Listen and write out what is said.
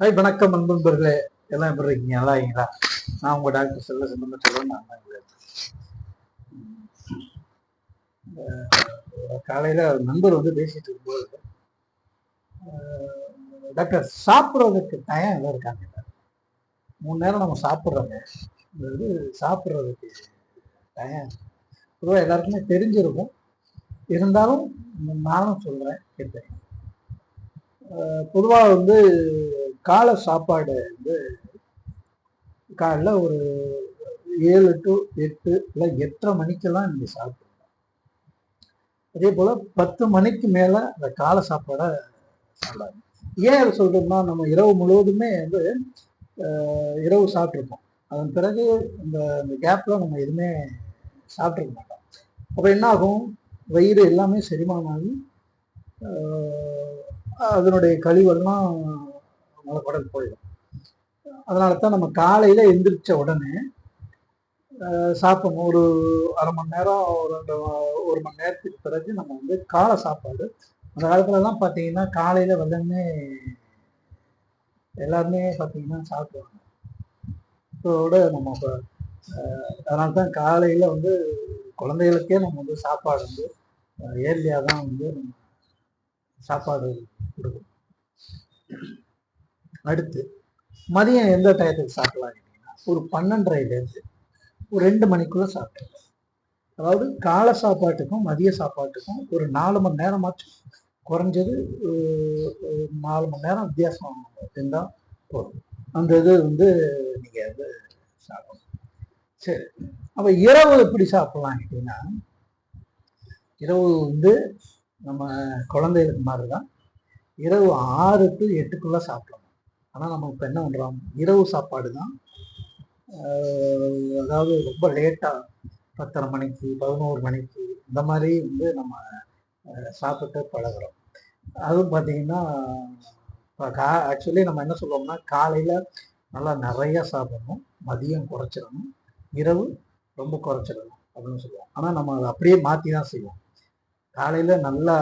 Hi வணக்கம் நண்பர்களே எல்லாம் எப்படி இருக்கீங்க? நல்லா இருக்கீங்களா? நான் உங்க டாக்டர் செல்ல சிந்தம செல்வன் நான் தான் காலையில நண்பர் வந்து பேசிட்டு இருக்கும்போது டாக்டர் சாப்பிட்றதுக்கு டயம் எல்லாம் இருக்காங்க. மூணு நேரம் நம்ம சாப்பிட்றோங்க இது வந்து சாப்பிட்றதுக்கு டயம் பொதுவாக எல்லாருக்குமே தெரிஞ்சிருக்கும். இருந்தாலும் நானும் சொல்கிறேன் கேட்டேன் பொதுவாக வந்து காலை சாப்பாடு வந்து காலைல ஒரு ஏழு டு எட்டு இல்லை எட்டரை மணிக்கெல்லாம் நீங்கள் சாப்பிடுங்க அதே போல் பத்து மணிக்கு மேலே அந்த காலை சாப்பாடை சாப்பிடாது. ஏன் அதை சொல்கிறோம்னா நம்ம இரவு முழுவதுமே வந்து இரவு சாப்பிட்ருப்போம் அதன் பிறகு இந்த இந்த கேப்பில் நம்ம எதுவுமே சாப்பிட்ருக்க மாட்டோம். அப்போ என்ன ஆகும்? வயிறு எல்லாமே செரிமானம் அதனுடைய கழிவெல்லாம் மலக்குடல் போயிடும். அதனால தான் நம்ம காலையில் எந்திரிச்ச உடனே சாப்பிடணும். ஒரு அரை மணி நேரம் ஒரு ரெண்டு ஒரு மணி நேரத்துக்கு பிறகு நம்ம வந்து காலை சாப்பாடு. அந்த காலத்துலலாம் பார்த்தீங்கன்னா காலையில் வந்தோடனே எல்லாருமே பார்த்தீங்கன்னா சாப்பிடுவாங்க. இதோட நம்ம இப்போ அதனால தான் காலையில் வந்து குழந்தைகளுக்கே நம்ம வந்து சாப்பாடு வந்து ஏர்லியாக தான் வந்து நம்ம சாப்பாடு கொடுக்கணும். அடுத்து மதியம் எந்த டயத்துக்கு சாப்பிடலாம் ஒரு பன்னெண்டரைலேருந்து ஒரு ரெண்டு மணிக்குள்ள சாப்பிடலாம். அதாவது காலை சாப்பாட்டுக்கும் மதிய சாப்பாட்டுக்கும் ஒரு நாலு மணி நேரமாச்சும் குறைஞ்சது நாலு மணி நேரம் வித்தியாசம் இருந்தால் போதும். அந்த இது வந்து நீங்கள் வந்து சாப்பிடணும் சரி. அப்போ இரவு எப்படி சாப்பிடலாம் கேட்டீங்கன்னா இரவு வந்து நம்ம குழந்தைகளுக்கு மாதிரி தான் இரவு ஆறு டு எட்டுக்குள்ளே சாப்பிடலாம். ஆனால் நம்ம இப்போ என்ன பண்ணுறோம் இரவு சாப்பாடு தான் அதாவது ரொம்ப லேட்டாக பத்தரை மணிக்கு பதினோரு மணிக்கு இந்த மாதிரி வந்து நம்ம சாப்பிட்டு பழகுறோம். அதுவும் பார்த்தீங்கன்னா இப்போ கா ஆக்சுவலி நம்ம என்ன சொல்லுவோம்னா காலையில் நல்லா நிறையா சாப்பிடணும். மதியம் குறைச்சிடணும். இரவு ரொம்ப குறைச்சிடணும் அப்படின்னு சொல்லுவோம். ஆனால் நம்ம அதை அப்படியே மாற்றி தான் செய்வோம். காலையில் நல்லா